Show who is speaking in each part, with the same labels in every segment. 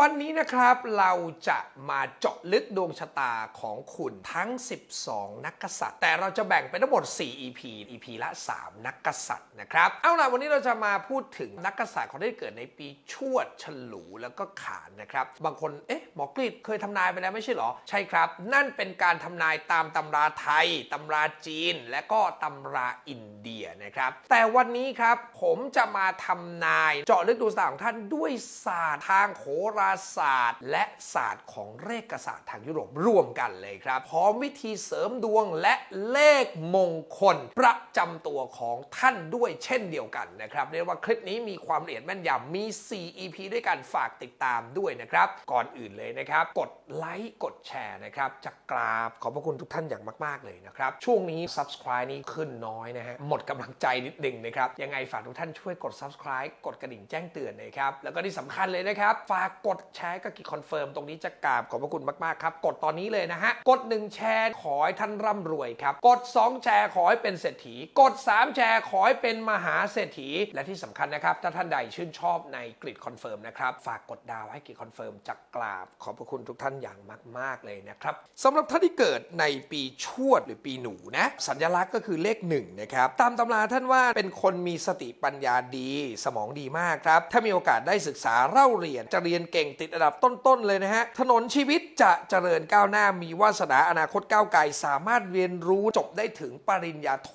Speaker 1: วันนี้นะครับเราจะมาเจาะลึกดวงชะตาของคุณทั้ง 12 นักกษัตริย์ แต่เราจะแบ่งเป็นทั้งหมด 4 EP EP ละ 3 นักกษัตริย์นะครับ เอาล่ะวันนี้เราจะมาพูดถึงนักกษัตริย์คนที่เกิดในปีชวดฉลูแล้วก็ขานนะครับ บางคนเอ๊ะหมอกรีดเคยทำนายไปแล้วไม่ใช่หรอ ใช่ครับ นั่นเป็นการทำนายตามตำราไทยตำราจีน และก็ตำราอินเดียนะครับ แต่วันนี้ครับผมจะมาทำนายเจาะลึกดวงชะตาของท่านด้วยศาสตร์ทางโหราศาสตร์ และศาสตร์ของเลขศาสตร์ทางยุโรปร่วมกันเลยครับ พร้อมวิธีเสริมดวงและเลขมงคล ประจำตัวของท่านด้วยเช่นเดียวกันนะครับเรียกว่าคลิปนี้มีความละเอียดแม่นยำมี 4 EP ด้วยกันฝากติดตามด้วยนะครับ ก่อนอื่นเลยนะครับ กดไลค์กดแชร์นะครับจะกราบขอบพระคุณทุกท่านอย่างมาก ๆ เลยนะครับ ช่วงนี้ Subscribe นี่ขึ้นน้อยนะฮะหมดกำลังใจนิดหนึ่งนะครับ ยังไงฝากทุกท่านช่วยกด Subscribe กดกระดิ่งแจ้งเตือนนะครับ แล้วก็ที่สำคัญเลยนะครับ ฝากกดแชร์ก็กิคอนเฟิร์มตรงนี้จะกราบขอบพระคุณมาก ๆ ครับ กดตอนนี้เลยนะฮะ กด 1 แชร์ขอให้ท่านร่ำรวยครับ กด 2 แชร์ขอให้เป็นเศรษฐี กด 3 แชร์ขอให้เป็นมหาเศรษฐี และที่สำคัญนะครับ ถ้าท่านใดชื่นชอบในกริดคอนเฟิร์มนะครับ ฝากกดดาวให้กริดคอนเฟิร์มจะกราบขอบพระคุณทุกท่านอย่างมาก ๆ เลยนะครับสำหรับท่านที่เกิดในปีชวดหรือปีหนูนะสัญลักษณ์ก็คือเลขหนึ่งนะครับตามตำราท่านว่าเป็นคนมีสติปัญญาดี สมองดีมากครับถ้ามีโอกาสได้ศึกษาเล่าเรียนจะเรียนเก่งติดอันดับต้นๆเลยนะฮะ ถนนชีวิตจะเจริญก้าวหน้ามีวาสนาอนาคตก้าวไกลสามารถเรียนรู้จบได้ถึงปริญญาโท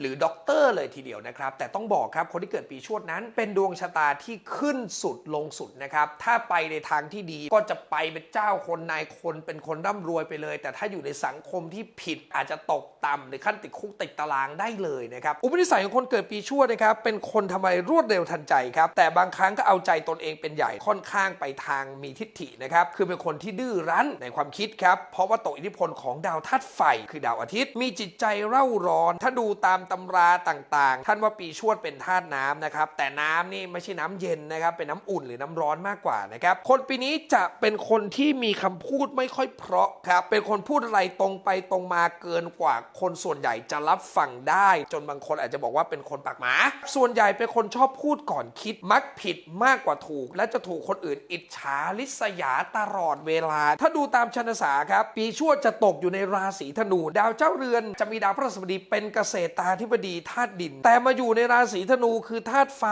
Speaker 1: หรือด็อกเตอร์เลยทีเดียวนะครับ แต่ต้องบอกครับคนที่เกิดปีชวดนั้น เป็นดวงชะตาที่ขึ้นสุดลงสุดนะครับ ถ้าไปในทางที่ดีก็จะไปเป็นเจ้าคนนายคนเป็นคนร่ำรวยไปเลย แต่ถ้าอยู่ในสังคมที่ผิดอาจจะตกต่ำหรือขั้นติดคุกติดตารางได้เลยนะครับ อุปนิสัยของคนเกิดปีชวดนะครับเป็นคนทำอะไรรวดเร็วทันใจครับแต่บางครั้งก็เอาใจตนเองเป็นใหญ่ค่อนข้างไปทางมีทิฏฐินะครับ คือเป็นคนที่ดื้อรั้นในความคิดครับ เพราะว่าตกอิทธิพลของดาวธาตุไฟ คือดาวอาทิตย์ มีจิตใจเร่าร้อน ถ้าดูตามตำราต่างๆ ท่านว่าปีชวดเป็นธาตุน้ำนะครับ แต่น้ำนี่ไม่ใช่น้ำเย็นนะครับ เป็นน้ำอุ่นหรือน้ำร้อนมากกว่านะครับ คนปีนี้จะเป็นคนที่มีคำพูดไม่ค่อยเพราะครับ เป็นคนพูดอะไรตรงไปตรงมาเกินกว่า คนส่วนใหญ่จะรับฟังได้ จนบางคนอาจจะบอกว่าเป็นคนปากหมา ส่วนใหญ่เป็นคนชอบพูดก่อนคิด มักผิดมากกว่าถูก และจะถูกคนอื่นอิจฉาริษยาตลอดเวลา ถ้าดูตามชนสาครับ ปีชวดจะตกอยู่ในราศีธนู ดาวเจ้าเรือนจะมีดาวพฤหัสบดีเป็นเกษตราธิบดีธาตุดิน แต่มาอยู่ในราศีธนูคือธาตุไฟ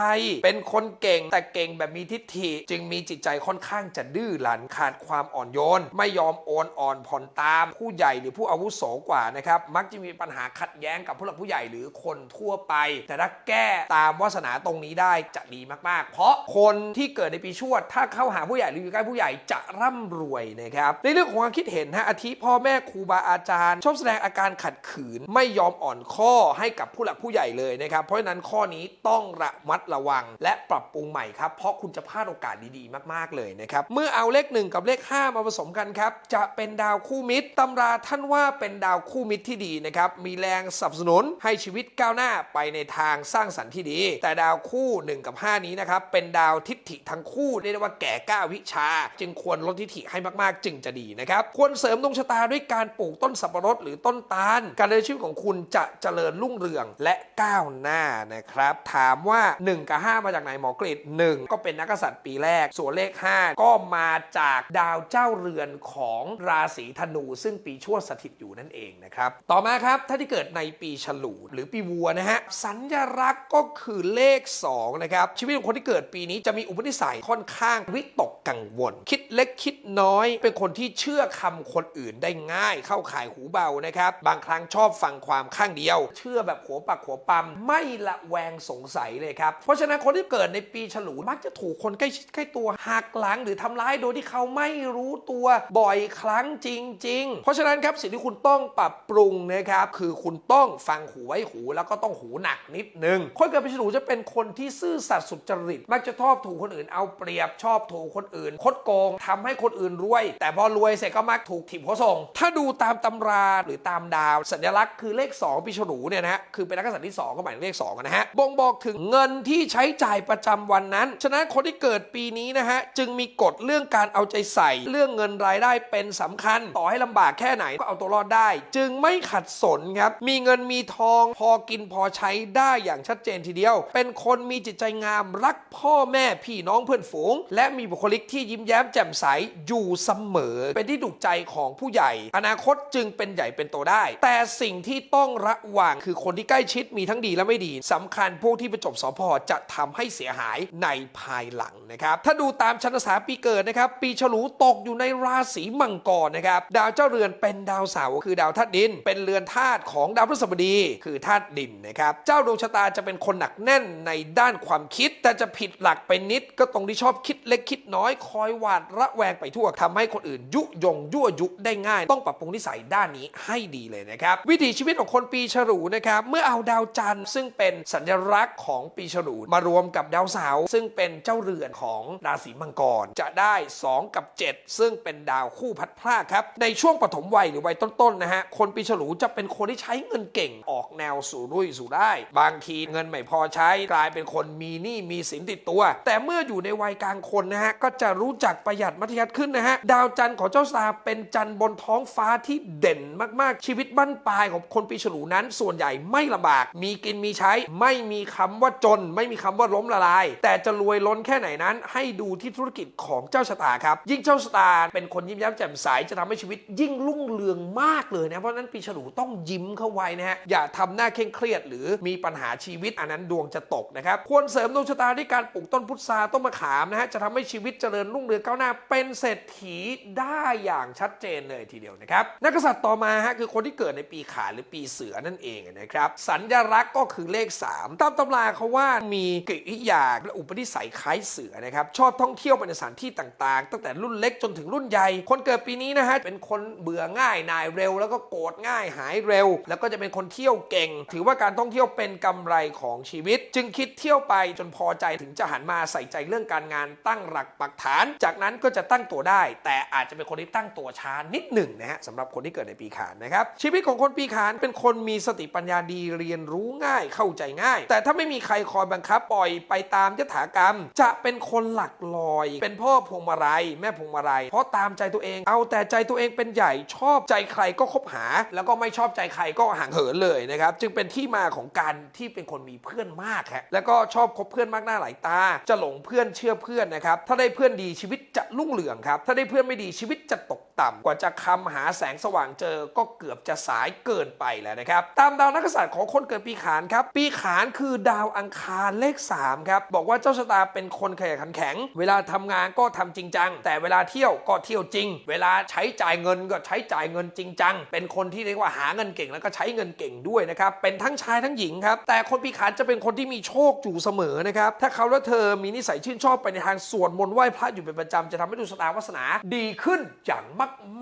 Speaker 1: เป็นคนเก่งแต่เก่งแบบมีทิฏฐิ จึงมีจิตใจค่อนข้างจะดื้อรั้นขาดความอ่อนโยน ไม่ยอมโอนอ่อนผ่อนตาม ผู้ใหญ่หรือผู้อาวุโสกว่านะครับมักจะมีปัญหาขัดแย้งกับผู้หลักผู้ใหญ่หรือคนทั่วไป แต่ถ้าแก้ตามวาสนาตรงนี้ได้จะดีมากๆ เพราะคนที่เกิดในปีชวดถ้าเข้าหาผู้ใหญ่หรืออยู่ใกล้ผู้ใหญ่จะร่ำรวยนะครับในเรื่องของความคิดเห็นฮะอาทิพ่อแม่ครูบาอาจารย์ ชอบแสดงอาการขัดขืนไม่ยอมอ่อนข้อให้กับผู้หลักผู้ใหญ่เลยนะครับ เพราะฉะนั้นข้อนี้ต้องระมัดระวัง และปรับปรุงใหม่ครับ เพราะคุณจะพลาดโอกาสดีๆ มากๆเลยนะครับ เมื่อเอาเลข 1 กับเลข 5 มาผสมกันครับ จะเป็นดาวคู่มิตรตำราท่านว่าเป็นดาวคู่มิตรที่ดีนะครับ มีแรงสนับสนุนให้ชีวิตก้าวหน้าไปในทางสร้างสรรค์ที่ดี แต่ดาวคู่ 1 กับ 5 นี้นะครับเป็นดาวทิฏฐิทั้งคู่เรียกได้ว่าแก่ก้าวิชา จึงควรลดทิฐิให้มากๆ จึงจะดีนะครับ ควรเสริมดวงชะตาด้วยการปลูกต้นสับปะรดหรือต้นตาล การเนินชีวิตของคุณจะเจริญรุ่งเรืองและก้าวหน้านะครับ ถามว่า 1 กับ 5 มาจากไหนหมอกรีด1ก็เป็นนักษัตริย์ปีแรก ส่วนเลข 5 ก็มาจากดาวเจ้าเรือนของราศีธนู ซึ่งปีชวดสถิตอยู่นั่นเองนะครับ ต่อมาครับถ้าที่เกิดในปีฉลูหรือปีวัวนะฮะสัญลักษณ์ก็คือเลข2นะครับชีวิตของคนที่เกิดปีนี้จะมีอุปนิสัยค่อนข้างวิตกกังวล คิดเล็กคิดน้อย เป็นคนที่เชื่อคำคนอื่นได้ง่ายเข้าข่ายหูเบานะครับ บางครั้งชอบฟังความข้างเดียว เชื่อแบบหัวปักหัวปั๊มไม่ละแวงสงสัยเลยครับ เพราะฉะนั้นคนที่เกิดในปีฉลูมักจะถูกคนใกล้ชิดใกล้ตัวหักหลังหรือทำร้ายโดยที่เขาไม่รู้ตัวบ่อยครั้งจริง ๆ เพราะฉะนั้นครับสิ่งที่คุณต้องปรับปรุงนะครับคือคุณต้องฟังหูไว้หูแล้วก็ต้องหูหนักนิดนึงคนเกิดปีฉลูจะเป็นคนที่ซื่อสัตย์สุจริต มักจะชอบถูกคนอื่นเอาเปรียบชอบถูกคนอื่น คดโกงทำให้คนอื่นรวย แต่พอรวยเสร็จก็มักถูกถิ่มเขาส่ง ถ้าดูตามตำราหรือตามดาว สัญลักษณ์คือเลข 2 ปีฉลูเนี่ยนะฮะคือเป็นนักษัตริย์ที่ 2 ก็หมายถึงเลข2นะฮะบ่งบอกถึงเงินที่ใช้จ่ายประจำวันนั้น ฉะนั้นคนที่เกิดปีนี้นะฮะจึงมีกฎเรื่องการเอาใจใส่ เรื่องเงินรายได้เป็นสำคัญ ต่อให้ลำบากแค่ไหนก็เอาตัวรอดได้ จึงไม่ขัดสนครับมีเงินมีทองพอกินพอใช้ได้อย่างชัดเจนทีเดียว เป็นคนมีจิตใจงามรักพ่อแม่พี่น้องเพื่อนฝูง และมีบุคลิกที่ยิ้มแย้มแจ่มใสอยู่เสมอ เป็นที่ถูกใจของผู้ใหญ่ อนาคตจึงเป็นใหญ่เป็นโตได้ แต่สิ่งที่ต้องระวังคือคนที่ใกล้ชิดมีทั้งดีและไม่ดีสำคัญพวกที่ไปจบสพจะทำให้เสียหายในภายหลังนะครับถ้าดูตามชนสาปีเกิดนะครับปีฉลูตกอยู่ในราศีมังกรนะครับดาวเจ้าเรือนเป็นดาวเสาร์คือดาวธาตุดิน เป็นเรือนธาตุของดาวพฤหัสบดีคือธาตุดินนะครับเจ้าดวงชะตาจะเป็นคนหนักแน่นในด้านความคิด แต่จะผิดหลักไปนิดก็ตรงที่ชอบคิดเล็กคิดน้อยคอยหวาดระแวงไปทั่วทำให้คนอื่น ยุยงยั่วยุได้ง่าย ต้องปรับปรุงนิสัยด้านนี้ให้ดีเลยนะครับวิถีชีวิตของคนปีฉลูนะครับเมื่อเอาดาวจันทร์ซึ่งเป็นสัญลักษณ์ของปีฉลูมารวมกับดาวเสาร์ซึ่งเป็นเจ้าเรือนของราศีมังกรจะได้ 2 กับ 7 ซึ่งเป็นดาวคู่พัดพราครับในช่วงปฐมวัยหรือวัยต้นๆนะฮะคนปีฉลูจะเป็นคนที่ใช้เงินเก่งออกแนวสู่รุ่ยสู่ได้ บางทีเงินไม่พอใช้กลายเป็นคนมีหนี้มีสินติดตัว แต่เมื่ออยู่ในวัยกลางคนนะฮะก็จะรู้จักประหยัดมัธยัติขึ้นนะฮะ ดาวจันทร์ของเจ้าสาเป็นจันทร์บนท้องฟ้าที่เด่นมากๆ ชีวิตบั้นปลายของคนปีฉลูนั้น ส่วนใหญ่ไม่ลำบาก มีกินมีใช้ ไม่มีคำว่าจน ไม่มีคำว่าล้มละลาย แต่จะรวยล้นแค่ไหนนั้น ให้ดูที่ธุรกิจของเจ้าชะตาครับ ยิ่งเจ้าชะตาเป็นคนยิ้มแย้มแจ่มใสจะทำให้ชีวิตยิ่งรุ่งเรืองมากเลยนะเพราะนั้นปีฉลูต้องยิ้มเข้าไว้นะฮะอย่าทำหน้าเคร่งเครียดหรือมีปัญหาชีวิตอันนั้นดวงจะตกนะครับควรเสริมดวงชะตาด้วยการปลูกต้นพุทราต้นมะขามนะฮะจะทำให้ชีวิตวิจเจริญรุ่งเรืองก้าวหน้า เป็นเศรษฐีได้อย่างชัดเจนเลยทีเดียวนะครับนักกษัตริย์ต่อมาฮะคือคนที่เกิดในปีขาหรือปีเสือนั่นเองนะครับสัญลักษณ์ก็คือเลข 3 ตามตำราเขาว่ามีกิริยาและอุปนิสัยคล้ายเสือนะครับชอบท่องเที่ยวไปในสถานที่ต่างๆ ตั้งแต่รุ่นเล็กจนถึงรุ่นใหญ่ คนเกิดปีนี้นะฮะเป็นคนเบื่อง่ายนายเร็ว แล้วก็โกรธง่ายหายเร็ว แล้วก็จะเป็นคนเที่ยวเก่ง ถือว่าการท่องเที่ยวเป็นกำไรของชีวิต จึงคิดเที่ยวไปจนพอใจถึงจะหันมาใส่ใจเรื่องการงานตั้งหลักปักฐาน จากนั้นก็จะตั้งตัวได้ แต่อาจจะเป็นคนที่ตั้งตัวช้านิดหนึ่งนะฮะสำหรับคนที่เกิดในปีขานนะครับชีวิตของคนปีขานเป็นคนมีสติปัญญาดีเรียนรู้ง่ายเข้าใจง่าย แต่ถ้าไม่มีใครคอยบังคับปล่อยไปตามยถากรรม จะเป็นคนหลักลอย เป็นพ่อพวงมาลัยแม่พวงมาลัยเพราะตามใจตัวเอง เอาแต่ใจตัวเองเป็นใหญ่ชอบใจใครก็คบหา แล้วก็ไม่ชอบใจใครก็ห่างเหินเลยนะครับจึงเป็นที่มาของการที่เป็นคนมีเพื่อนมากฮะแล้วก็ชอบคบเพื่อนมากหน้าหลายตา จะหลงเพื่อนเชื่อเพื่อนนะครับถ้าได้เพื่อนดีชีวิตจะรุ่งเรืองครับ ถ้าได้เพื่อนไม่ดีชีวิตจะตกต่ำกว่าจะคำหาแสงสว่างเจอก็เกือบจะสายเกินไปแล้วนะครับ ตามดาวนักษัตริย์ของคนเกิดปีขานครับ ปีขานคือดาวอังคารเลข 3 ครับ บอกว่าเจ้าชะตาเป็นคนขยันขันแข็ง เวลาทำงานก็ทำจริงจัง แต่เวลาเที่ยวก็เที่ยวจริง เวลาใช้จ่ายเงินก็ใช้จ่ายเงินจริงจัง เป็นคนที่เรียกว่าหาเงินเก่งแล้วก็ใช้เงินเก่งด้วยนะครับ เป็นทั้งชายทั้งหญิงครับ แต่คนปีขานจะเป็นคนที่มีโชคอยู่เสมอนะครับ ถ้าเขาและเธอมีนิสัยชื่นชอบไปในทางสวดมนต์ไหว้พระอยู่เป็นประจำจะทำให้ดวงชะตาวาสนาดีขึ้นอย่าง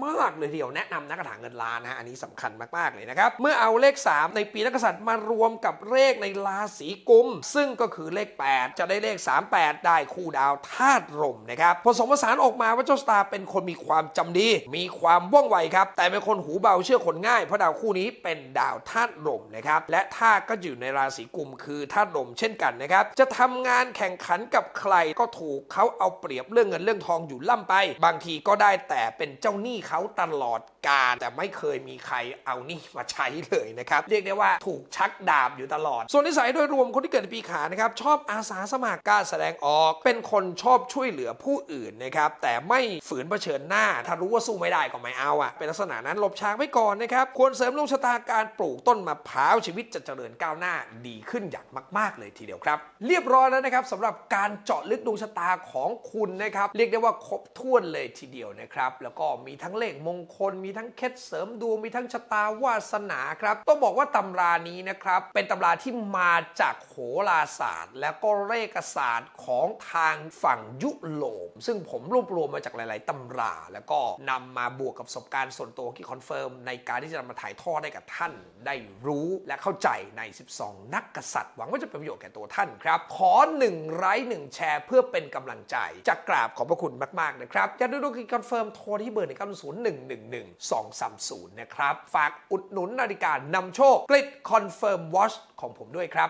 Speaker 1: มาก ๆ เลยทีเดียวแนะนำนักกระถางเงินล้านนะฮะอันนี้สำคัญมาก ๆ เลยนะครับ เมื่อเอาเลข 3 ในปีนักษัตริย์มารวมกับเลขในราศีกุม ซึ่งก็คือเลข 8 จะได้เลข 38 ได้คู่ดาวธาตุลมนะครับผสมผสานออกมาว่าเจ้าสตาร์เป็นคนมีความจำดี มีความว่องไวครับ แต่เป็นคนหูเบาเชื่อคนง่ายเพราะดาวคู่นี้เป็นดาวธาตุลมนะครับและธาตุก็อยู่ในราศีกุมคือธาตุลมเช่นกันนะครับจะทำงานแข่งขันกับใครก็ถูกเขาเอาเปรียบเรื่องเงินเรื่องทองอยู่ล่ำไป บางทีก็ได้แต่เป็นเจ้าหนี้เขาตลอด การ แต่ไม่เคยมีใครเอาหนี่มาใช้เลยนะครับ เรียกได้ว่าถูกชักดาบอยู่ตลอด ส่วนนิสัยโดยรวมคนที่เกิดปีขานะครับชอบอาสาสมัครกล้าแสดงออก เป็นคนชอบช่วยเหลือผู้อื่นนะครับแต่ไม่ฝืนเผชิญหน้า ถ้ารู้ว่าสู้ไม่ได้ก็ไม่เอาอะเป็นลักษณะนั้นหลบช้างไว้ก่อนนะครับควรเสริมดวงชะตาการปลูกต้นมะพร้าวชีวิตจะเจริญก้าวหน้าดีขึ้นอย่างมาก ๆ เลยทีเดียวครับ เรียบร้อยแล้วนะครับสำหรับการเจาะลึกดวงชะตาของคุณนะครับ เรียกได้ว่าครบถ้วนเลยทีเดียวนะครับ แล้วก็มีทั้งเลขมงคลมีทั้งเคล็ดเสริมดวงมีทั้งชะตาวาสนาครับต้องบอกว่าตำรานี้นะครับเป็นตำราที่มาจากโหราศาสตร์ และก็เลขศาสตร์ของทางฝั่งยุโรปซึ่งผมรวบรวมมาจากหลาย ๆตำรา แล้วก็นำมาบวกกับประสบการณ์ส่วนตัวที่คอนเฟิร์มในการที่จะนำมาถ่ายทอดให้กับท่าน ได้รู้และเข้าใจใน 12 นักกษัตริย์ หวังว่าจะเป็นประโยชน์แก่ตัวท่านครับ ขอ1ไลค์1แชร์เพื่อเป็นกำลังใจจะกราบขอบพระคุณมาก ๆ นะครับอยากดูดูกิคอนเฟิร์มโทรที่เบอร์ใน9 0 1 1 1 2 3 0 นะครับ ฝากอุดหนุนนาฬิกานำโชคกลิดคอนเฟิร์มวอชของผมด้วยครับ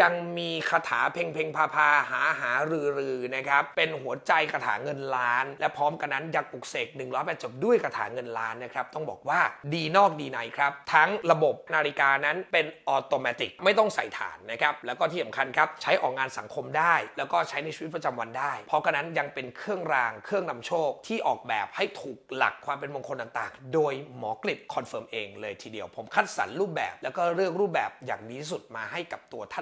Speaker 1: ยังมีคาถาเพ่งเพ่งพาพาหาหารือรือนะครับ เป็นหัวใจคาถาเงินล้าน และพร้อมกันนั้นยังปลุกเสก108จบด้วยคาถาเงินล้านนะครับ ต้องบอกว่าดีนอกดีในครับ ทั้งระบบนาฬิกานั้นเป็นออโตเมติกไม่ต้องใส่ฐานนะครับ แล้วก็ที่สำคัญครับ ใช้ออกงานสังคมได้ แล้วก็ใช้ในชีวิตประจำวันได้ เพราะกันนั้นยังเป็นเครื่องรางเครื่องนำโชคที่ออกแบบให้ถูกหลักความเป็นมงคลต่างๆ โดยหมอกลิดคอนเฟิร์มเองเลยทีเดียว ผมคัดสรรรูปแบบ แล้วก็เลือกรูปแบบอย่างดีที่สุดมาให้กับตัวท่าน